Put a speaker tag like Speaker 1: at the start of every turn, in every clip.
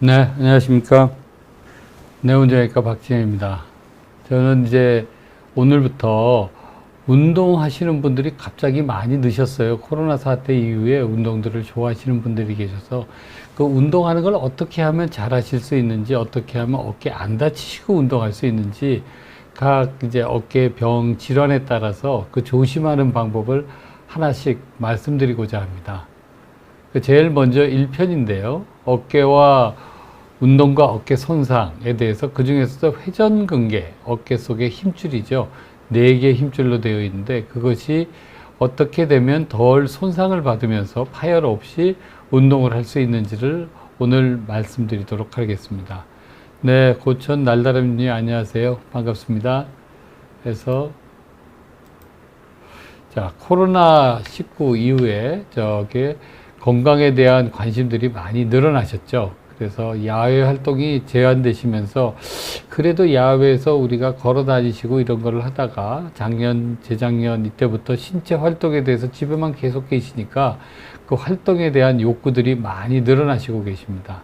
Speaker 1: 네, 안녕하십니까. 내운전외과 박진영입니다. 저는 이제 오늘부터 운동하시는 분들이 갑자기 많이 느셨어요. 코로나 사태 이후에 운동들을 좋아하시는 분들이 계셔서 그 운동하는 걸 어떻게 하면 잘 하실 수 있는지, 어떻게 하면 어깨 안 다치시고 운동할 수 있는지 각 이제 어깨 병 질환에 따라서 그 조심하는 방법을 하나씩 말씀드리고자 합니다. 그 제일 먼저 1편인데요. 어깨와 운동과 어깨 손상에 대해서 그 중에서도 회전근개, 어깨 속의 힘줄이죠. 네개 힘줄로 되어 있는데 그것이 어떻게 되면 덜 손상을 받으면서 파열 없이 운동을 할 수 있는지를 오늘 말씀드리도록 하겠습니다. 네, 고천 날다람님 안녕하세요. 반갑습니다. 그래서 자, 코로나 19 이후에 저게 건강에 대한 관심들이 많이 늘어나셨죠. 그래서 야외 활동이 제한되시면서 그래도 야외에서 우리가 걸어 다니시고 이런 거를 하다가 작년, 재작년 이때부터 신체 활동에 대해서 집에만 계속 계시니까 그 활동에 대한 욕구들이 많이 늘어나시고 계십니다.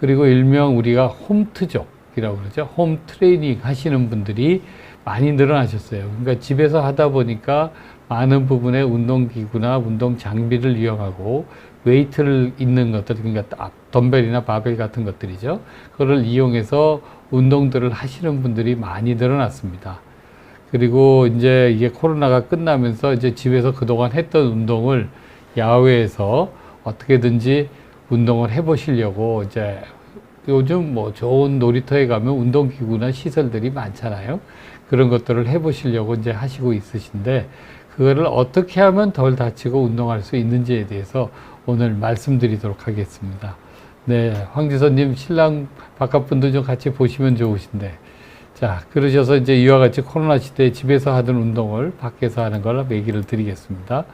Speaker 1: 그리고 일명 우리가 홈트족이라고 그러죠. 홈 트레이닝 하시는 분들이 많이 늘어나셨어요. 그러니까 집에서 하다 보니까 많은 부분의 운동기구나 운동 장비를 이용하고 웨이트를 있는 것들, 그러니까 덤벨이나 바벨 같은 것들이죠. 그거를 이용해서 운동들을 하시는 분들이 많이 늘어났습니다. 그리고 이제 이게 코로나가 끝나면서 이제 집에서 그동안 했던 운동을 야외에서 어떻게든지 운동을 해보시려고 이제 요즘 뭐 좋은 놀이터에 가면 운동기구나 시설들이 많잖아요. 그런 것들을 해보시려고 이제 하시고 있으신데 그거를 어떻게 하면 덜 다치고 운동할 수 있는지에 대해서 오늘 말씀드리도록 하겠습니다. 네, 황지선님 신랑 바깥 분들 좀 같이 보시면 좋으신데 자 그러셔서 이제 이와 같이 코로나 시대에 집에서 하던 운동을 밖에서 하는 걸 얘기를 드리겠습니다.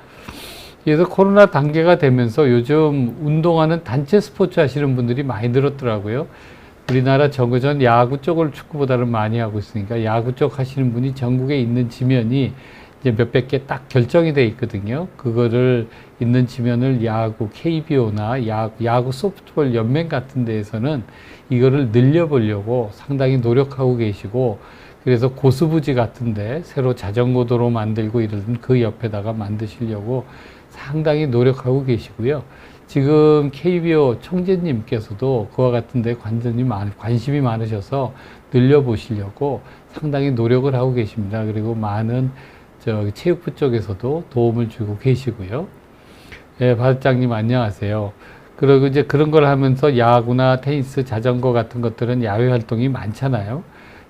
Speaker 1: 그래서 코로나 단계가 되면서 요즘 운동하는 단체 스포츠 하시는 분들이 많이 늘었더라고요. 우리나라 정부전 야구 쪽을 축구보다는 많이 하고 있으니까 야구 쪽 하시는 분이 전국에 있는 지면이 이제 몇백 개 딱 결정이 돼 있거든요. 그거를 있는 지면을 야구 KBO나 야구, 야구 소프트볼 연맹 같은 데에서는 이거를 늘려보려고 상당히 노력하고 계시고 그래서 고수부지 같은데 새로 자전거 도로 만들고 이런 그 옆에다가 만드시려고 상당히 노력하고 계시고요. 지금 KBO 총재님께서도 그와 같은데 관전이 많, 관심이 많으셔서 늘려보시려고 상당히 노력을 하고 계십니다. 그리고 많은 저 체육부 쪽에서도 도움을 주고 계시고요. 예, 바장님 안녕하세요. 그리고 이제 그런 걸 하면서 야구나 테니스, 자전거 같은 것들은 야외 활동이 많잖아요.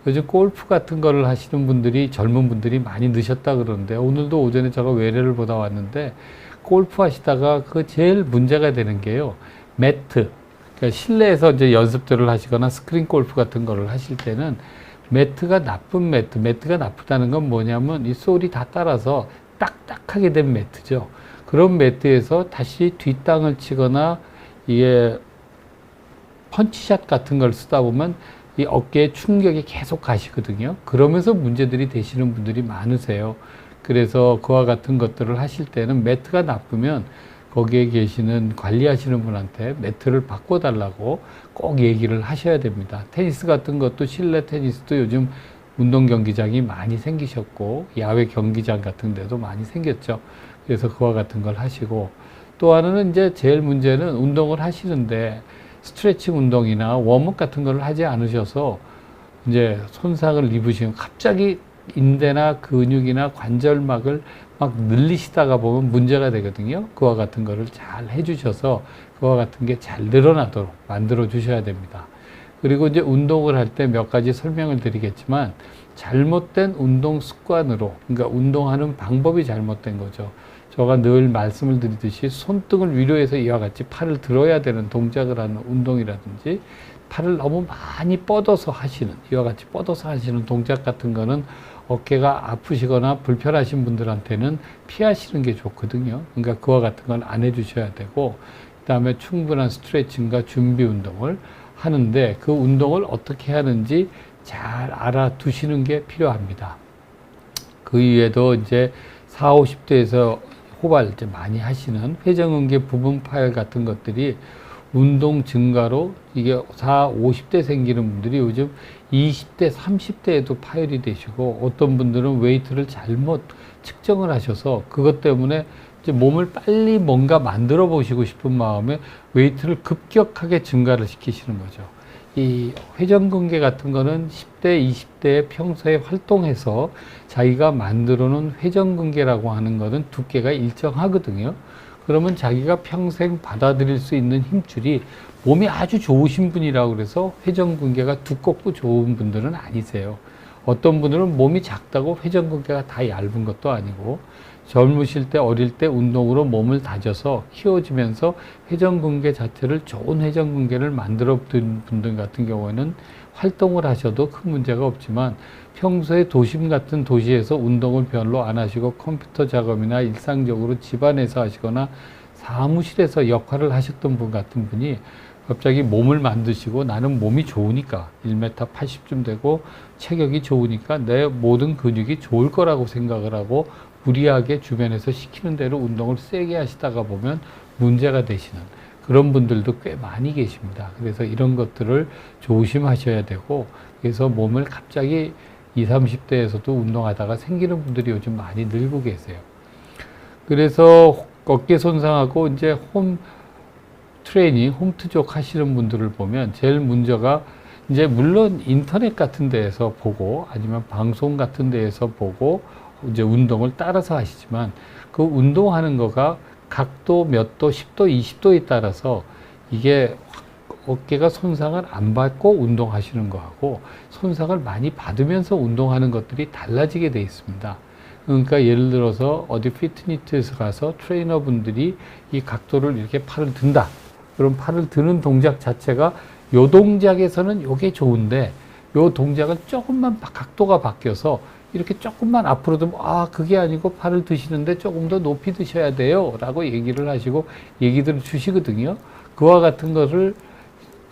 Speaker 1: 요즘 골프 같은 거를 하시는 분들이 젊은 분들이 많이 느셨다 그러는데 오늘도 오전에 제가 외래를 보다 왔는데 골프 하시다가 그 제일 문제가 되는 게요. 매트. 그러니까 실내에서 이제 연습들을 하시거나 스크린 골프 같은 거를 하실 때는 매트가 나쁜 매트, 매트가 나쁘다는 건 뭐냐면 이 솔이 다 따라서 딱딱하게 된 매트죠. 그런 매트에서 다시 뒷땅을 치거나 이게 펀치샷 같은 걸 쓰다 보면 이 어깨에 충격이 계속 가시거든요. 그러면서 문제들이 되시는 분들이 많으세요. 그래서 그와 같은 것들을 하실 때는 매트가 나쁘면 거기에 계시는 관리하시는 분한테 매트를 바꿔달라고 꼭 얘기를 하셔야 됩니다. 테니스 같은 것도 실내 테니스도 요즘 운동 경기장이 많이 생기셨고 야외 경기장 같은 데도 많이 생겼죠. 그래서 그와 같은 걸 하시고 또 하나는 이제 제일 문제는 운동을 하시는데 스트레칭 운동이나 웜업 같은 걸 하지 않으셔서 이제 손상을 입으시면 갑자기 인대나 근육이나 관절막을 막 늘리시다가 보면 문제가 되거든요. 그와 같은 거를 잘 해주셔서 그와 같은 게 잘 늘어나도록 만들어 주셔야 됩니다. 그리고 이제 운동을 할 때 몇 가지 설명을 드리겠지만 잘못된 운동 습관으로 그러니까 운동하는 방법이 잘못된 거죠. 제가 늘 말씀을 드리듯이 손등을 위로 해서 이와 같이 팔을 들어야 되는 동작을 하는 운동이라든지 팔을 너무 많이 뻗어서 하시는 이와 같이 뻗어서 하시는 동작 같은 거는 어깨가 아프시거나 불편하신 분들한테는 피하시는 게 좋거든요. 그러니까 그와 같은 건 안 해주셔야 되고 그 다음에 충분한 스트레칭과 준비 운동을 하는데 그 운동을 어떻게 하는지 잘 알아두시는 게 필요합니다. 그 이외에도 이제 4, 50대에서 호발 이제 많이 하시는 회전근개 부분 파열 같은 것들이 운동 증가로 이게 4, 50대 생기는 분들이 요즘 20대, 30대에도 파열이 되시고 어떤 분들은 웨이트를 잘못 측정을 하셔서 그것 때문에 이제 몸을 빨리 뭔가 만들어 보시고 싶은 마음에 웨이트를 급격하게 증가를 시키시는 거죠. 이 회전근개 같은 거는 10대, 20대 평소에 활동해서 자기가 만들어 놓은 회전근개라고 하는 거는 두께가 일정하거든요. 그러면 자기가 평생 받아들일 수 있는 힘줄이 몸이 아주 좋으신 분이라고 그래서 회전근개가 두껍고 좋은 분들은 아니세요. 어떤 분들은 몸이 작다고 회전근개가 다 얇은 것도 아니고 젊으실 때 어릴 때 운동으로 몸을 다져서 키워지면서 회전근개 자체를 좋은 회전근개를 만들어 둔 분들 같은 경우에는 활동을 하셔도 큰 문제가 없지만 평소에 도심 같은 도시에서 운동을 별로 안 하시고 컴퓨터 작업이나 일상적으로 집안에서 하시거나 사무실에서 역할을 하셨던 분 같은 분이 갑자기 몸을 만드시고 나는 몸이 좋으니까 1m 80쯤 되고 체격이 좋으니까 내 모든 근육이 좋을 거라고 생각을 하고 무리하게 주변에서 시키는 대로 운동을 세게 하시다가 보면 문제가 되시는 그런 분들도 꽤 많이 계십니다. 그래서 이런 것들을 조심하셔야 되고 그래서 몸을 갑자기 20, 30대에서도 운동하다가 생기는 분들이 요즘 많이 늘고 계세요. 그래서 어깨 손상하고 이제 홈 트레이닝, 홈트족 하시는 분들을 보면 제일 문제가 이제 물론 인터넷 같은 데에서 보고 아니면 방송 같은 데에서 보고 이제 운동을 따라서 하시지만 그 운동하는 거가 각도 몇 도, 10도, 20도에 따라서 이게 어깨가 손상을 안 받고 운동하시는 거하고 손상을 많이 받으면서 운동하는 것들이 달라지게 돼 있습니다. 그러니까 예를 들어서 어디 피트니스에서 가서 트레이너 분들이 이 각도를 이렇게 팔을 든다. 그럼 팔을 드는 동작 자체가 요 동작에서는 요게 좋은데 요 동작은 조금만 바- 각도가 바뀌어서 이렇게 조금만 앞으로 좀, 아, 그게 아니고 팔을 드시는데 조금 더 높이 드셔야 돼요. 라고 얘기를 하시고 얘기들을 주시거든요. 그와 같은 것을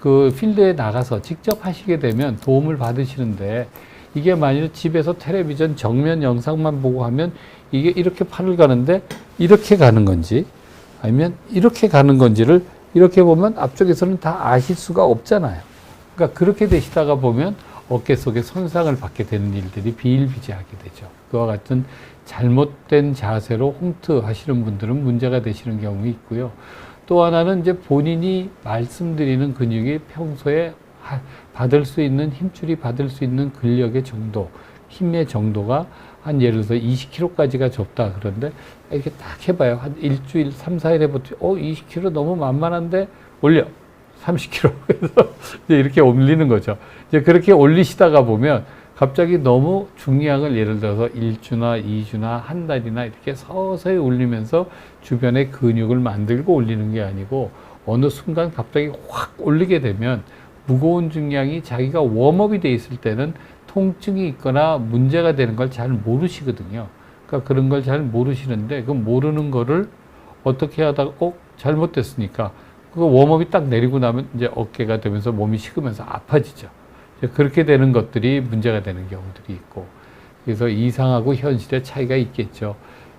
Speaker 1: 그 필드에 나가서 직접 하시게 되면 도움을 받으시는데 이게 만일 집에서 텔레비전 정면 영상만 보고 하면 이게 이렇게 팔을 가는데 이렇게 가는 건지 아니면 이렇게 가는 건지를 이렇게 보면 앞쪽에서는 다 아실 수가 없잖아요. 그러니까 그렇게 되시다가 보면 어깨 속에 손상을 받게 되는 일들이 비일비재하게 되죠. 그와 같은 잘못된 자세로 홈트 하시는 분들은 문제가 되시는 경우 있고요. 또 하나는 이제 본인이 말씀드리는 근육이 평소에 하- 받을 수 있는 힘줄이 받을 수 있는 근력의 정도, 힘의 정도가 한 예를 들어서 20kg까지가 좁다 그런데 이렇게 딱 해봐요. 한 일주일, 3, 4일 해보죠. 어, 20kg 너무 만만한데 올려. 30kg. 그래서 이렇게 올리는 거죠. 이제 그렇게 올리시다가 보면 갑자기 너무 중량을 예를 들어서 1주나 2주나 한 달이나 이렇게 서서히 올리면서 주변에 근육을 만들고 올리는 게 아니고 어느 순간 갑자기 확 올리게 되면 무거운 중량이 자기가 웜업이 돼 있을 때는 통증이 있거나 문제가 되는 걸 잘 모르시거든요. 그러니까 그런 걸 잘 모르시는데 그 모르는 거를 어떻게 하다가 어 잘못됐으니까 그 웜업이 딱 내리고 나면 이제 어깨가 되면서 몸이 식으면서 아파지죠. 그렇게 되는 것들이 문제가 되는 경우들이 있고 그래서 이상하고 현실의 차이가 있겠죠.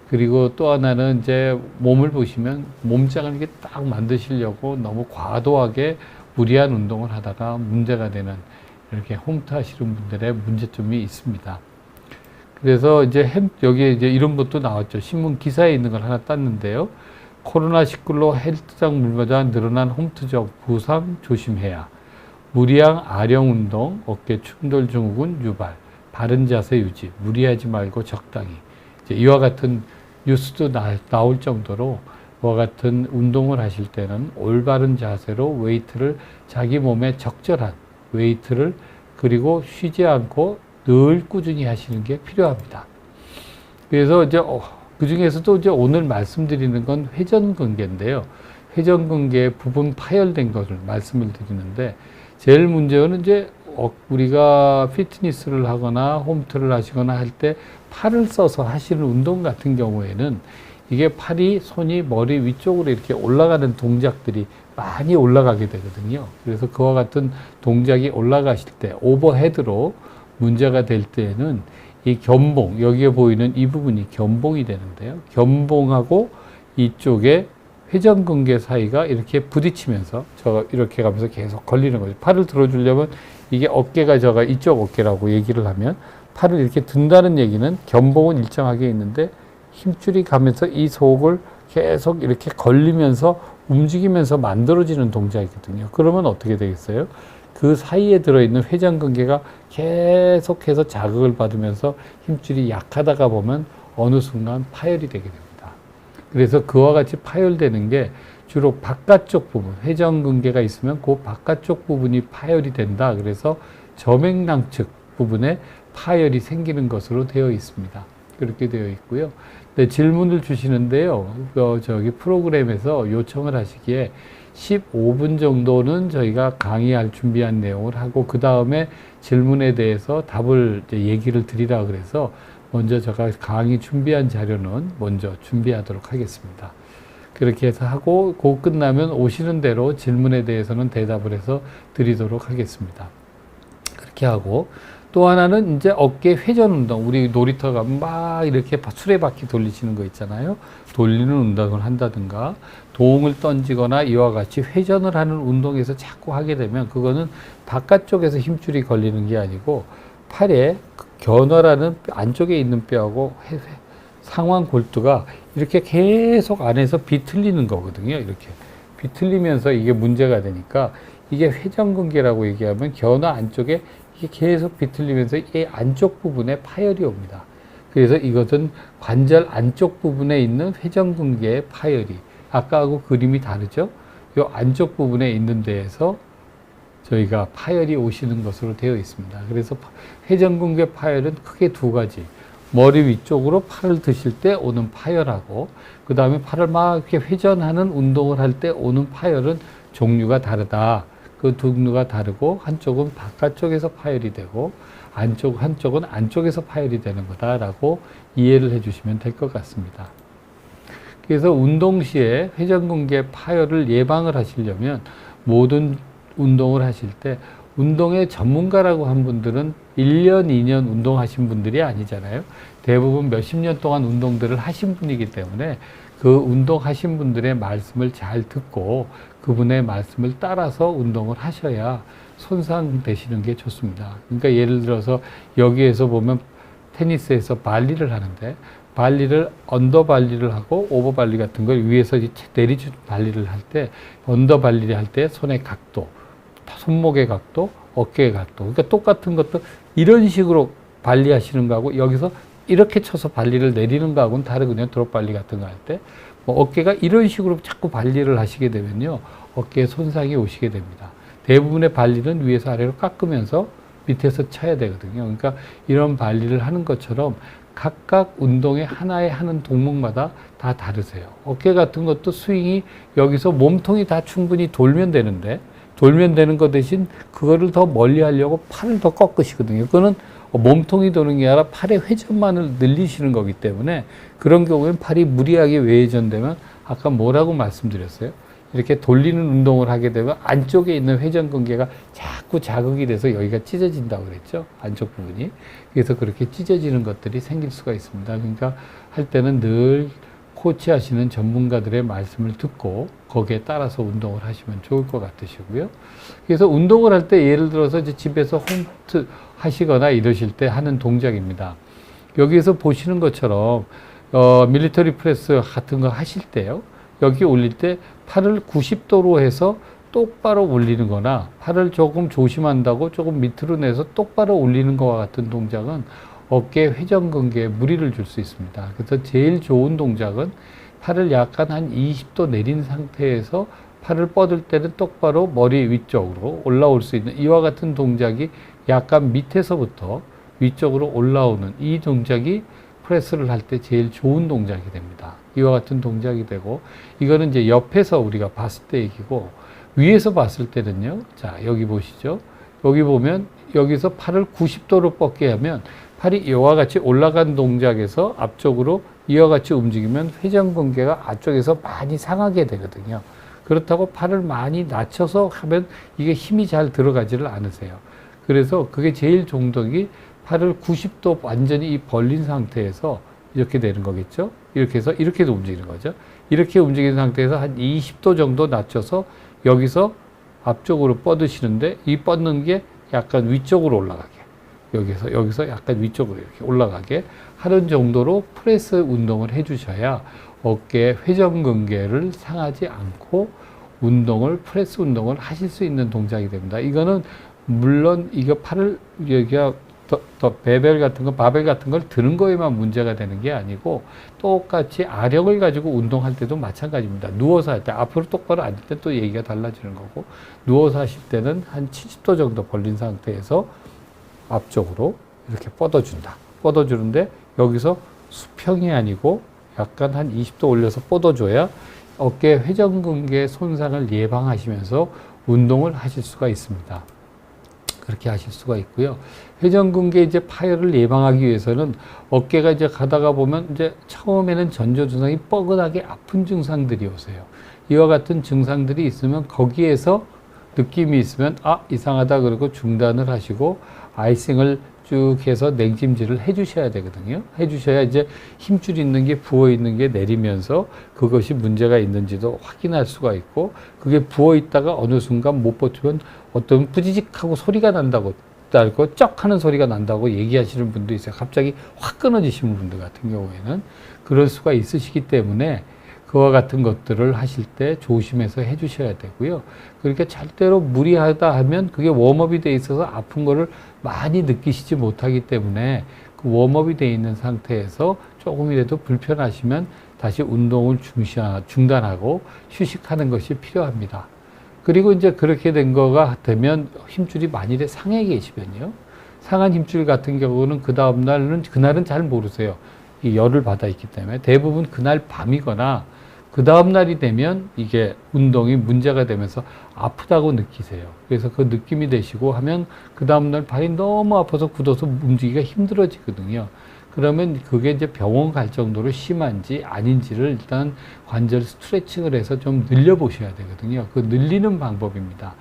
Speaker 1: 그리고 또 하나는 이제 몸을 보시면 몸짱을 이렇게 딱 만드시려고 너무 과도하게 무리한 운동을 하다가 문제가 되는 이렇게 홈트 하시는 분들의 문제점이 있습니다. 그래서 이제 햄, 여기에 이제 이런 것도 나왔죠. 신문 기사에 있는 걸 하나 땄는데요. 코로나19로 헬스장 물보다 늘어난 홈트적 부상 조심해야. 무리한 아령 운동, 어깨 충돌 증후군 유발, 바른 자세 유지, 무리하지 말고 적당히. 이와 같은 뉴스도 나, 나올 정도로 이와 같은 운동을 하실 때는 올바른 자세로 웨이트를 자기 몸에 적절한 웨이트를 그리고 쉬지 않고 늘 꾸준히 하시는 게 필요합니다. 그래서 이제 어, 그 중에서도 이제 오늘 말씀드리는 건 회전 근개인데요. 회전 근개 부분 파열된 것을 말씀을 드리는데 제일 문제는 이제 어, 우리가 피트니스를 하거나 홈트를 하시거나 할 때 팔을 써서 하시는 운동 같은 경우에는 이게 팔이 손이 머리 위쪽으로 이렇게 올라가는 동작들이 많이 올라가게 되거든요. 그래서 그와 같은 동작이 올라가실 때 오버헤드로 문제가 될 때에는 이 견봉 여기에 보이는 이 부분이 견봉이 되는데요. 견봉하고 이쪽에 회전근개 사이가 이렇게 부딪히면서 저 이렇게 가면서 계속 걸리는 거죠. 팔을 들어주려면 이게 어깨가 저가 이쪽 어깨라고 얘기를 하면 팔을 이렇게 든다는 얘기는 견봉은 일정하게 있는데 힘줄이 가면서 이 속을 계속 이렇게 걸리면서 움직이면서 만들어지는 동작이거든요. 그러면 어떻게 되겠어요? 그 사이에 들어있는 회전근개가 계속해서 자극을 받으면서 힘줄이 약하다가 보면 어느 순간 파열이 되게 됩니다. 그래서 그와 같이 파열되는 게 주로 바깥쪽 부분, 회전근개가 있으면 그 바깥쪽 부분이 파열이 된다. 그래서 저맥낭측 부분에 파열이 생기는 것으로 되어 있습니다. 그렇게 되어 있고요. 네, 질문을 주시는데요. 어, 저기 프로그램에서 요청을 하시기에 15분 정도는 저희가 강의할 준비한 내용을 하고 그 다음에 질문에 대해서 답을 얘기를 드리라 그래서 먼저 제가 강의 준비한 자료는 먼저 준비하도록 하겠습니다. 그렇게 해서 하고 그 끝나면 오시는 대로 질문에 대해서는 대답을 해서 드리도록 하겠습니다. 그렇게 하고 또 하나는 이제 어깨 회전 운동. 우리 놀이터 가면 막 이렇게 수레바퀴 돌리시는 거 있잖아요. 돌리는 운동을 한다든가 도움을 던지거나 이와 같이 회전을 하는 운동에서 자꾸 하게 되면 그거는 바깥쪽에서 힘줄이 걸리는 게 아니고 팔에 견화라는 안쪽에 있는 뼈하고 상완 골두가 이렇게 계속 안에서 비틀리는 거거든요. 이렇게 비틀리면서 이게 문제가 되니까 이게 회전근개라고 얘기하면 견화 안쪽에 이게 계속 비틀리면서 이 안쪽 부분에 파열이 옵니다. 그래서 이것은 관절 안쪽 부분에 있는 회전근개의 파열이 아까하고 그림이 다르죠? 이 안쪽 부분에 있는 데에서 저희가 파열이 오시는 것으로 되어 있습니다. 그래서 회전근개 파열은 크게 두 가지. 머리 위쪽으로 팔을 드실 때 오는 파열하고 그 다음에 팔을 막 이렇게 회전하는 운동을 할 때 오는 파열은 종류가 다르다. 그 종류가 다르고 한쪽은 바깥쪽에서 파열이 되고 안쪽 한쪽은 안쪽에서 파열이 되는 거다라고 이해를 해주시면 될 것 같습니다. 그래서 운동 시에 회전근개 파열을 예방을 하시려면 모든 운동을 하실 때 운동의 전문가라고 한 분들은 1년, 2년 운동하신 분들이 아니잖아요. 대부분 몇십 년 동안 운동들을 하신 분이기 때문에 그 운동하신 분들의 말씀을 잘 듣고 그분의 말씀을 따라서 운동을 하셔야 손상되시는 게 좋습니다. 그러니까 예를 들어서 여기에서 보면 테니스에서 발리를 하는데 발리를 언더 발리를 하고 오버 발리 같은 걸 위에서 내리주 발리를 할 때 언더 발리를 할 때 손의 각도, 손목의 각도, 어깨의 각도. 그러니까 똑같은 것도 이런 식으로 발리하시는 거하고 여기서 이렇게 쳐서 발리를 내리는 거하고는 다르거든요. 드롭 발리 같은 거 할 때. 뭐 어깨가 이런 식으로 자꾸 발리를 하시게 되면요. 어깨에 손상이 오시게 됩니다. 대부분의 발리는 위에서 아래로 깎으면서 밑에서 쳐야 되거든요. 그러니까 이런 발리를 하는 것처럼 각각 운동의 하나에 하는 동목마다 다 다르세요. 어깨 같은 것도 스윙이 여기서 몸통이 다 충분히 돌면 되는데 돌면 되는 것 대신 그거를 더 멀리 하려고 팔을 더 꺾으시거든요. 그거는 몸통이 도는 게 아니라 팔의 회전만을 늘리시는 거기 때문에 그런 경우에는 팔이 무리하게 외회전되면 아까 뭐라고 말씀드렸어요? 이렇게 돌리는 운동을 하게 되면 안쪽에 있는 회전근개가 자꾸 자극이 돼서 여기가 찢어진다고 그랬죠. 안쪽 부분이. 그래서 그렇게 찢어지는 것들이 생길 수가 있습니다. 그러니까 할 때는 늘 코치하시는 전문가들의 말씀을 듣고 거기에 따라서 운동을 하시면 좋을 것 같으시고요. 그래서 운동을 할 때 예를 들어서 집에서 홈트 하시거나 이러실 때 하는 동작입니다. 여기에서 보시는 것처럼 어, 밀리터리 프레스 같은 거 하실 때요. 여기 올릴 때 팔을 90도로 해서 똑바로 올리는 거나 팔을 조금 조심한다고 조금 밑으로 내서 똑바로 올리는 것과 같은 동작은 어깨 회전근개에 무리를 줄 수 있습니다. 그래서 제일 좋은 동작은 팔을 약간 한 20도 내린 상태에서 팔을 뻗을 때는 똑바로 머리 위쪽으로 올라올 수 있는 이와 같은 동작이 약간 밑에서부터 위쪽으로 올라오는 이 동작이 프레스를 할 때 제일 좋은 동작이 됩니다. 이와 같은 동작이 되고 이거는 이제 옆에서 우리가 봤을 때 얘기고 위에서 봤을 때는요. 자, 여기 보시죠. 여기 보면 여기서 팔을 90도로 뻗게 하면 팔이 이와 같이 올라간 동작에서 앞쪽으로 이와 같이 움직이면 회전근개가 앞쪽에서 많이 상하게 되거든요. 그렇다고 팔을 많이 낮춰서 하면 이게 힘이 잘 들어가지를 않으세요. 그래서 그게 제일 종덕이 팔을 90도 완전히 벌린 상태에서 이렇게 되는 거겠죠. 이렇게 해서 이렇게도 움직이는 거죠. 이렇게 움직이는 상태에서 한 20도 정도 낮춰서 여기서 앞쪽으로 뻗으시는데 이 뻗는 게 약간 위쪽으로 올라가게 여기서 여기서 약간 위쪽으로 이렇게 올라가게 하는 정도로 프레스 운동을 해주셔야 어깨 회전근개를 상하지 않고 운동을 프레스 운동을 하실 수 있는 동작이 됩니다. 이거는 물론 이거 팔을 여기가 더, 더 베벨 같은 거 바벨 같은 걸 드는 거에만 문제가 되는 게 아니고 똑같이 아령을 가지고 운동할 때도 마찬가지입니다. 누워서 할 때 앞으로 똑바로 앉을 때 또 얘기가 달라지는 거고 누워서 하실 때는 한 70도 정도 벌린 상태에서 앞쪽으로 이렇게 뻗어준다. 뻗어주는데 여기서 수평이 아니고 약간 한 20도 올려서 뻗어줘야 어깨 회전근개 손상을 예방하시면서 운동을 하실 수가 있습니다. 그렇게 하실 수가 있고요. 회전근개 이제 파열을 예방하기 위해서는 어깨가 이제 가다가 보면 이제 처음에는 전조 증상이 뻐근하게 아픈 증상들이 오세요. 이와 같은 증상들이 있으면 거기에서 느낌이 있으면 아 이상하다 그러고 중단을 하시고 아이싱을 쭉 해서 냉찜질을 해주셔야 되거든요. 해주셔야 이제 힘줄 있는 게 부어 있는 게 내리면서 그것이 문제가 있는지도 확인할 수가 있고 그게 부어 있다가 어느 순간 못 버티면 어떤 뿌지직하고 소리가 난다고 딸고 쩍 하는 소리가 난다고 얘기하시는 분도 있어요. 갑자기 확 끊어지시는 분들 같은 경우에는 그럴 수가 있으시기 때문에 그와 같은 것들을 하실 때 조심해서 해주셔야 되고요. 그렇게 절대로 무리하다 하면 그게 웜업이 돼 있어서 아픈 거를 많이 느끼시지 못하기 때문에 그 웜업이 돼 있는 상태에서 조금이라도 불편하시면 다시 운동을 중단하고 휴식하는 것이 필요합니다. 그리고 이제 그렇게 된 거가 되면 힘줄이 만일에 상해 계시면요. 상한 힘줄 같은 경우는 그 다음날은, 그날은 잘 모르세요. 이 열을 받아 있기 때문에 대부분 그날 밤이거나 그 다음날이 되면 이게 운동이 문제가 되면서 아프다고 느끼세요. 그래서 그 느낌이 되시고 하면 그 다음날 발이 너무 아파서 굳어서 움직이기가 힘들어지거든요. 그러면 그게 이제 병원 갈 정도로 심한지 아닌지를 일단 관절 스트레칭을 해서 좀 늘려보셔야 되거든요. 그 늘리는 방법입니다.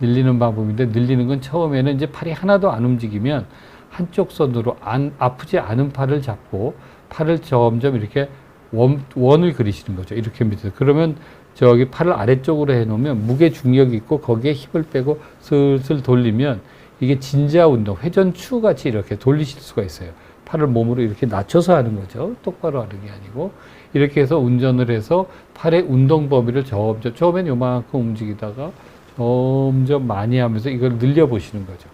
Speaker 1: 늘리는 방법인데 늘리는 건 처음에는 이제 팔이 하나도 안 움직이면 한쪽 손으로 안, 아프지 않은 팔을 잡고 팔을 점점 이렇게 원, 원을 그리시는 거죠. 이렇게 밑에서. 그러면 저기 팔을 아래쪽으로 해놓으면 무게 중력이 있고 거기에 힘을 빼고 슬슬 돌리면 이게 진자 운동, 회전추 같이 이렇게 돌리실 수가 있어요. 팔을 몸으로 이렇게 낮춰서 하는 거죠. 똑바로 하는 게 아니고. 이렇게 해서 운전을 해서 팔의 운동 범위를 점점, 처음엔 요만큼 움직이다가 점점 많이 하면서 이걸 늘려보시는 거죠.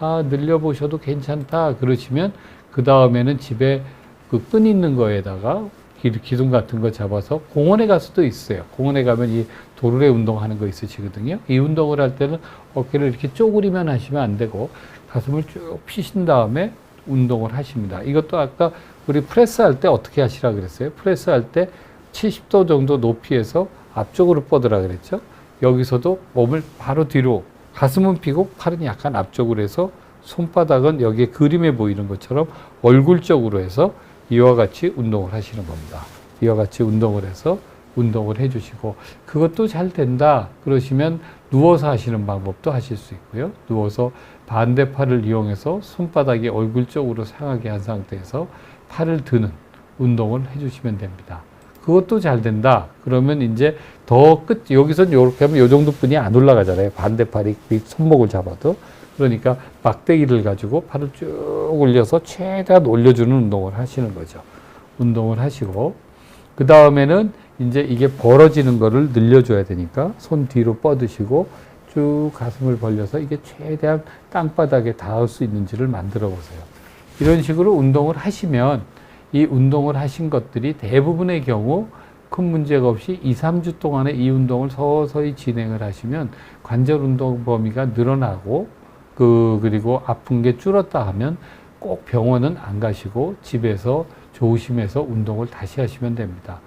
Speaker 1: 아, 늘려보셔도 괜찮다. 그러시면 그 다음에는 집에 그 끈 있는 거에다가 기둥 같은 거 잡아서 공원에 가서도 있어요. 공원에 가면 이 도르래 운동하는 거 있으시거든요. 이 운동을 할 때는 어깨를 이렇게 쪼그리면 하시면 안 되고 가슴을 쭉 피신 다음에 운동을 하십니다. 이것도 아까 우리 프레스 할 때 어떻게 하시라 그랬어요? 프레스 할 때 70도 정도 높이에서 앞쪽으로 뻗으라 그랬죠? 여기서도 몸을 바로 뒤로 가슴은 피고 팔은 약간 앞쪽으로 해서 손바닥은 여기에 그림에 보이는 것처럼 얼굴 쪽으로 해서 이와 같이 운동을 하시는 겁니다. 이와 같이 운동을 해서 운동을 해주시고 그것도 잘 된다 그러시면 누워서 하시는 방법도 하실 수 있고요. 누워서 반대팔을 이용해서 손바닥이 얼굴 쪽으로 상하게 한 상태에서 팔을 드는 운동을 해주시면 됩니다. 그것도 잘 된다. 그러면 이제 더 끝, 여기서 이렇게 하면 요 정도뿐이 안 올라가잖아요. 반대팔이 손목을 잡아도. 그러니까 막대기를 가지고 팔을 쭉 올려서 최대한 올려주는 운동을 하시는 거죠. 운동을 하시고 그 다음에는 이제 이게 벌어지는 거를 늘려줘야 되니까 손 뒤로 뻗으시고 쭉 가슴을 벌려서 이게 최대한 땅바닥에 닿을 수 있는지를 만들어 보세요. 이런 식으로 운동을 하시면 이 운동을 하신 것들이 대부분의 경우 큰 문제가 없이 2, 3주 동안에 이 운동을 서서히 진행을 하시면 관절 운동 범위가 늘어나고 그 그리고 아픈 게 줄었다 하면 꼭 병원은 안 가시고 집에서 조심해서 운동을 다시 하시면 됩니다.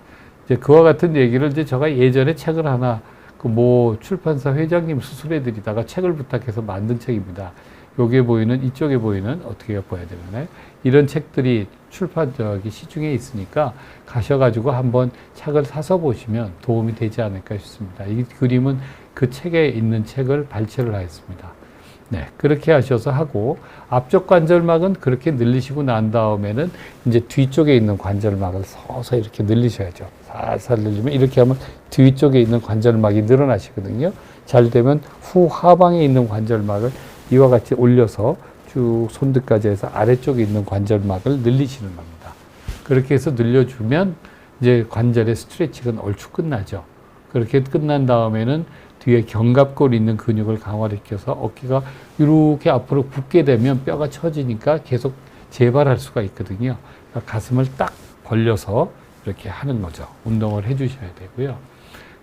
Speaker 1: 이제 그와 같은 얘기를 이제 제가 예전에 책을 하나 그 뭐 출판사 회장님 수술해 드리다가 책을 부탁해서 만든 책입니다. 여기에 보이는 이쪽에 보이는 어떻게 보야 되나요? 이런 책들이 출판 저기 시중에 있으니까 가셔가지고 한번 책을 사서 보시면 도움이 되지 않을까 싶습니다. 이 그림은 그 책에 있는 책을 발췌를 하였습니다. 네, 그렇게 하셔서 하고 앞쪽 관절막은 그렇게 늘리시고 난 다음에는 이제 뒤쪽에 있는 관절막을 서서 이렇게 늘리셔야죠. 살살 늘리면 이렇게 하면 뒤쪽에 있는 관절막이 늘어나시거든요. 잘 되면 후 하방에 있는 관절막을 이와 같이 올려서 쭉 손등까지 해서 아래쪽에 있는 관절막을 늘리시는 겁니다. 그렇게 해서 늘려주면 이제 관절의 스트레칭은 얼추 끝나죠. 그렇게 끝난 다음에는 뒤에 견갑골 있는 근육을 강화시켜서 어깨가 이렇게 앞으로 굽게 되면 뼈가 처지니까 계속 재발할 수가 있거든요. 그러니까 가슴을 딱 벌려서 이렇게 하는 거죠. 운동을 해 주셔야 되고요.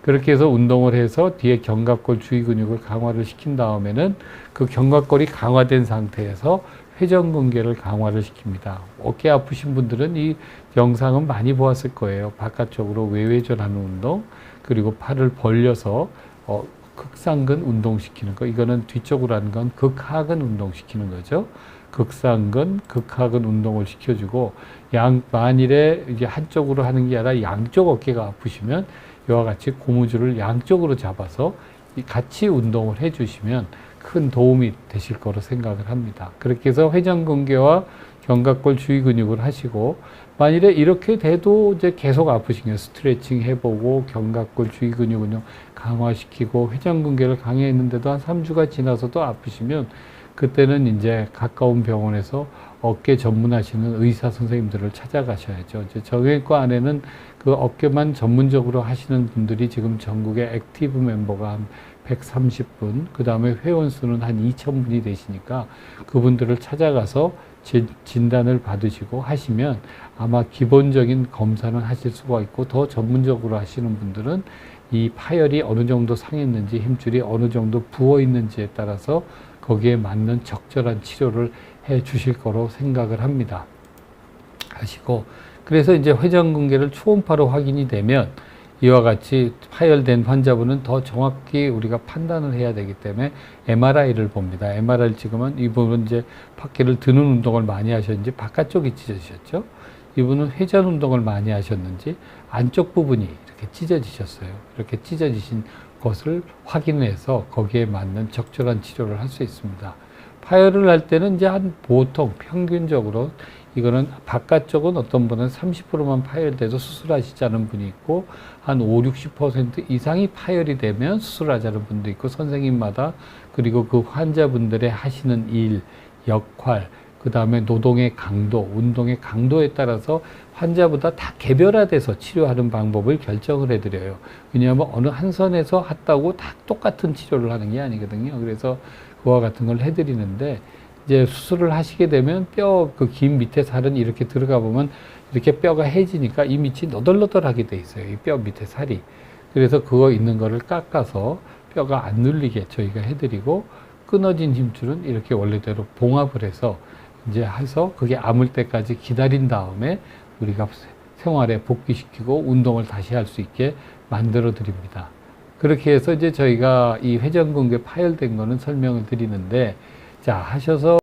Speaker 1: 그렇게 해서 운동을 해서 뒤에 견갑골 주위 근육을 강화를 시킨 다음에는 그 견갑골이 강화된 상태에서 회전근개를 강화를 시킵니다. 어깨 아프신 분들은 이 영상은 많이 보았을 거예요. 바깥쪽으로 외회전하는 운동, 그리고 팔을 벌려서 어, 극상근 운동시키는 거. 이거는 뒤쪽으로 하는 건 극하근 운동시키는 거죠. 극상근, 극하근 운동을 시켜주고 양 만일에 이게 한쪽으로 하는 게 아니라 양쪽 어깨가 아프시면 이와 같이 고무줄을 양쪽으로 잡아서 이 같이 운동을 해주시면 큰 도움이 되실 거로 생각을 합니다. 그렇게 해서 회전근개와 견갑골 주위 근육을 하시고 만일에 이렇게 돼도 이제 계속 아프시면 스트레칭 해보고 견갑골 주위 근육 운동 강화시키고 회전근개를 강화했는데도 한 3주가 지나서도 아프시면 그때는 이제 가까운 병원에서 어깨 전문하시는 의사 선생님들을 찾아가셔야죠. 이제 정형외과 안에는 그 어깨만 전문적으로 하시는 분들이 지금 전국에 액티브 멤버가 한 130분, 그 다음에 회원 수는 한 2,000분이 되시니까 그분들을 찾아가서 진- 진단을 받으시고 하시면 아마 기본적인 검사는 하실 수가 있고 더 전문적으로 하시는 분들은 이 파열이 어느 정도 상했는지 힘줄이 어느 정도 부어 있는지에 따라서 거기에 맞는 적절한 치료를 해 주실 거로 생각을 합니다. 하시고 그래서 이제 회전근개를 초음파로 확인이 되면 이와 같이 파열된 환자분은 더 정확히 우리가 판단을 해야 되기 때문에 MRI를 봅니다. MRI를 찍으면 이분은 이제 바퀴를 드는 운동을 많이 하셨는지 바깥쪽이 찢어지셨죠. 이분은 회전 운동을 많이 하셨는지 안쪽 부분이 이렇게 찢어지셨어요. 이렇게 찢어지신 것을 확인해서 거기에 맞는 적절한 치료를 할 수 있습니다. 파열을 할 때는 이제 한 보통 평균적으로 이거는 바깥쪽은 어떤 분은 30%만 파열돼도 수술하시지 않은 분이 있고 한 5, 60% 이상이 파열이 되면 수술하자는 분도 있고 선생님마다 그리고 그 환자분들의 하시는 일, 역할, 그 다음에 노동의 강도, 운동의 강도에 따라서 환자보다 다 개별화돼서 치료하는 방법을 결정을 해드려요. 왜냐하면 어느 한 선에서 했다고 다 똑같은 치료를 하는 게 아니거든요. 그래서 그와 같은 걸 해드리는데 이제 수술을 하시게 되면 뼈그긴 밑에 살은 이렇게 들어가 보면 이렇게 뼈가 해지니까 이 밑이 너덜너덜하게 돼 있어요. 이 뼈 밑에 살이. 그래서 그거 있는 거를 깎아서 뼈가 안 눌리게 저희가 해드리고 끊어진 힘줄은 이렇게 원래대로 봉합을 해서 이제 해서 그게 아물 때까지 기다린 다음에 우리가 생활에 복귀시키고 운동을 다시 할 수 있게 만들어 드립니다. 그렇게 해서 이제 저희가 이 회전근개 파열된 거는 설명을 드리는데 자 하셔서